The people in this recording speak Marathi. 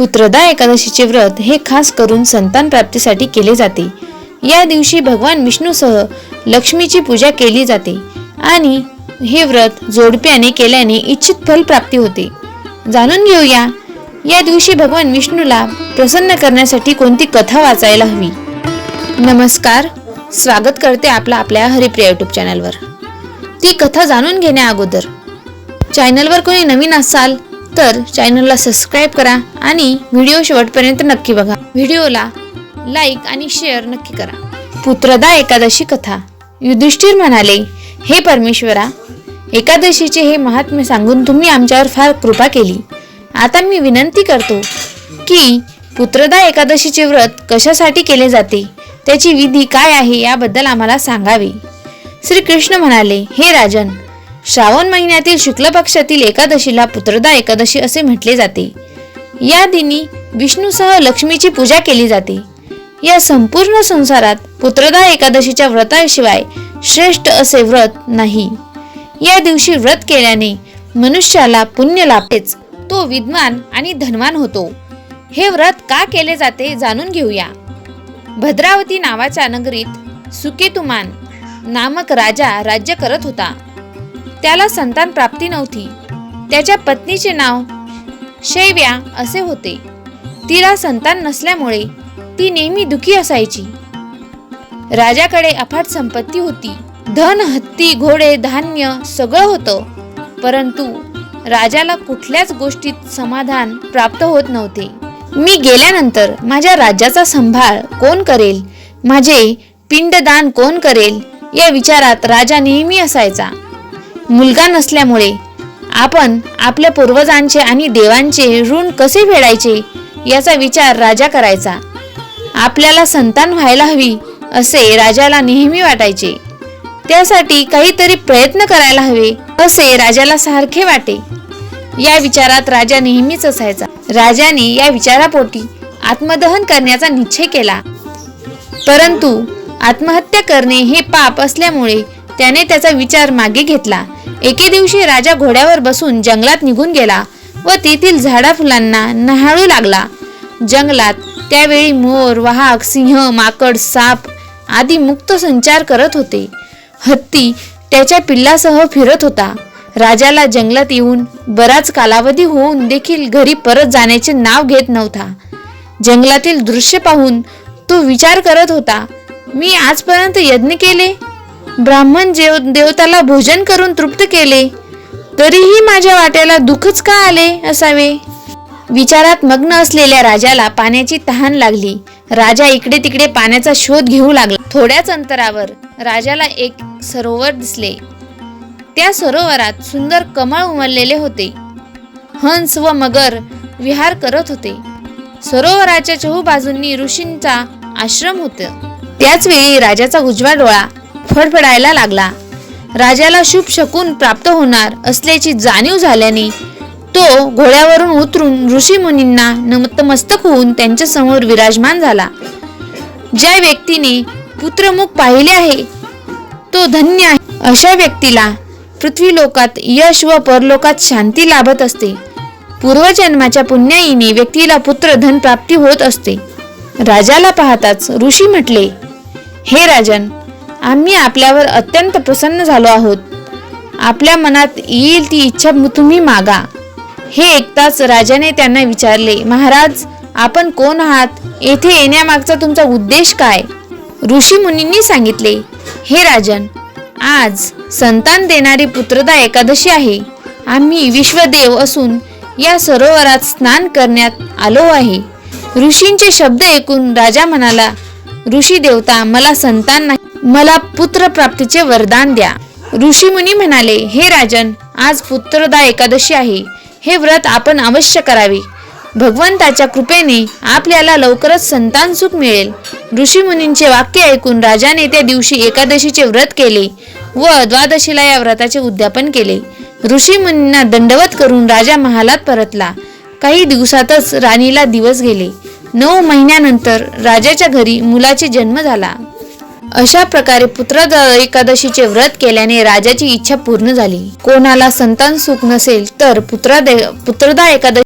पुत्रदा एकादशीचे व्रत हे खास करून संतान प्राप्तीसाठी केले जाते. या दिवशी भगवान विष्णूसह लक्ष्मीची पूजा केली जाते आणि हे व्रत जोडप्याने केल्याने इच्छित फल प्राप्ती होते. जाणून घेऊया या दिवशी भगवान विष्णूला प्रसन्न करण्यासाठी कोणती कथा वाचायला हवी? नमस्कार स्वागत करते आपला आपल्या हरिप्रिया यूट्यूब चॅनलवर ती कथा जाणून घेण्या अगोदर. चॅनलवर कोणी नवीन असाल तर चॅनलला सबस्क्राईब करा आणि व्हिडिओ शेवटपर्यंत नक्की बघा. व्हिडिओला लाईक आणि शेअर नक्की करा. पुत्रदा एकादशी कथा. युधिष्ठिर म्हणाले हे परमेश्वरा एकादशीचे हे महात्म्य सांगून तुम्ही आमच्यावर फार कृपा केली. आता मी विनंती करतो की पुत्रदा एकादशीचे व्रत कशासाठी केले जाते? त्याची विधी काय आहे याबद्दल आम्हाला सांगावे. श्रीकृष्ण म्हणाले हे राजन श्रावण महिन्यातील शुक्ल पक्षातील एकादशीला पुत्रदा एकादशी असे म्हटले जाते. या दिनी विष्णूसह लक्ष्मीची पूजा केली जाते. या संपूर्ण संसारात पुत्रदा एकादशीच्या व्रताशिवाय श्रेष्ठ असे व्रत नाही. या दिवशी व्रत केल्याने मनुष्याला पुण्य लाभतेच. तो विद्वान आणि धनवान होतो. हे व्रत का केले जाते जाणून घेऊया. भद्रावती नावाच्या नगरीत सुकेतुमान नामक राजा राज्य करत होता. त्याला संतान प्राप्ती नव्हती. त्याच्या पत्नीचे नाव शैव्या असे होते. तिला संतान नसल्यामुळे ती नेहमी दुखी असायची. राजाकडे अफाट संपत्ती होती. धन हत्ती घोडे धान्य सगळं होतं. परंतु राजाला कुठल्याच गोष्टीत समाधान प्राप्त होत नव्हते. मी गेल्यानंतर माझ्या राज्याचा संभाळ कोण करेल? माझे पिंडदान कोण करेल? या विचारात राजा नेहमी असायचा. मुलगा नसल्यामुळे आपण आपल्या पूर्वजांचे आणि देवांचे ऋण कसे फेडायचे याचा विचार राजा करायचा. आपल्याला संतान व्हायला हवी असे राजाला नेहमी वाटायचे. त्यासाठी काहीतरी प्रयत्न करायला हवे असे राजाला सारखे वाटे. या विचारात राजा नेहमीच असायचा. राजाने या विचारापोटी आत्मदहन करण्याचा निश्चय केला. परंतु आत्महत्या करणे हे पाप असल्यामुळे त्याने त्याचा विचार मागे घेतला. एके दिवशी राजा घोड्यावर बसून जंगलात निघून गेला व तेथील झाडा फुलांना नहाळू लागला. जंगलात त्यावेळी मोर वाहक सिंह माकड साप आदी मुक्त संचार करत होते. हत्ती त्याच्या पिल्लासह फिरत होता. राजाला जंगलात येऊन बराच कालावधी होऊन देखील घरी परत जाण्याचे नाव घेत नव्हता. जंगलातील दृश्य पाहून तो विचार करत होता मी आजपर्यंत यज्ञ केले? ब्राह्मण जेव देवताला भोजन करून तृप्त केले. तरीही माझ्या वाट्याला दुःखच का आले असावे? विचारात मग्न असलेल्या राजाला पाण्याची तहान लागली. राजा इकडे तिकडे पाण्याचा शोध घेऊ लागला. थोड्याच अंतरावर राजाला एक सरोवर दिसले. त्या सरोवरात सुंदर कमळ उमललेले होते. हंस व मगर विहार करत होते. सरोवराच्या चहूबाजूंनी ऋषींचा आश्रम होत. त्याच वेळी राजाचा उजवा डोळा फडफडायला लागला. राजाला शुभ शकून प्राप्त होणार असल्याची जाणीव झाल्याने तो घोड्यावरून उतरून ऋषी मुनींना नतमस्तक होऊन त्यांच्यासमोर विराजमान झाला. ज्या व्यक्तीने पुत्रमुख पाहिले आहे तो धन्य आहे. अशा व्यक्तीला पृथ्वी लोकात यश व परलोकात शांती लाभत असते. पूर्वजन्माच्या पुण्याईने व्यक्तीला पुत्र धन प्राप्ती होत असते. राजाला पाहताच ऋषी म्हटले हे राजन आम्ही आपल्यावर अत्यंत प्रसन्न झालो आहोत. आपल्या मनात येईल ती इच्छा तुम्ही मागा. हे ऐकताच राजाने त्यांना विचारले महाराज आपण कोण आहात? येथे येण्यामागचा तुमचा उद्देश काय? ऋषी मुनींनी सांगितले हे राजन आज संतान देणारी पुत्रदा एकादशी आहे. आम्ही विश्वदेव असून या सरोवरात स्नान करण्यात आलो आहे. ऋषींचे शब्द ऐकून राजा म्हणाला ऋषी देवता मला संतान नाही मला पुत्र प्राप्तीचे वरदान द्या. ऋषी मुनी म्हणाले हे राजन आज पुत्रदा एकादशी आहे. हे व्रत आपण अवश्य करावे. भगवंताच्या कृपेने आपल्याला लवकरच संतान सुख मिळेल. ऋषी मुनींचे वाक्य ऐकून राजाने त्या दिवशी एकादशीचे व्रत केले व द्वादशीला या व्रताचे उद्यापन केले. ऋषी मुनींना दंडवत करून राजा महालात परतला. काही दिवसातच राणीला दिवस गेले. नऊ महिन्यानंतर राजाच्या घरी मुलाचे जन्म झाला. अशा प्रकारे पुत्रदा एकादशीचे व्रत केल्याने राजाची इच्छा पूर्ण झाली. कोणाला संतान सुख नसेल तर पुत्रा पुत्रदा एकादशी